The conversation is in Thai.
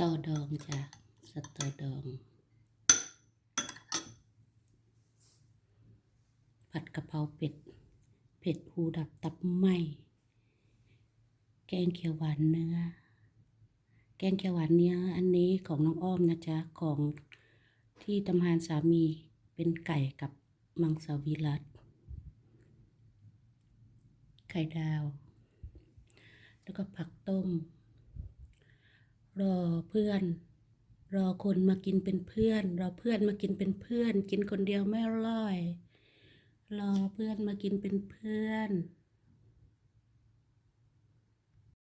ตอดองจ้ะสตอดอง ผัดกะเพราเป็ด เผ็ดภูดับตับไหมแกงเขียวหวานเนื้อ แกงเขียวหวานเนื้ออันนี้ของน้องอ้อมนะจ๊ะ ของที่ตำหานสามีเป็นไก่กับมังสวิรัตไข่ดาว แล้วก็ผักต้ม รอเพื่อน รอคนมากินเป็นเพื่อน รอเพื่อนมากินเป็นเพื่อน กินคนเดียวไม่อร่อย รอเพื่อนมากินเป็นเพื่อน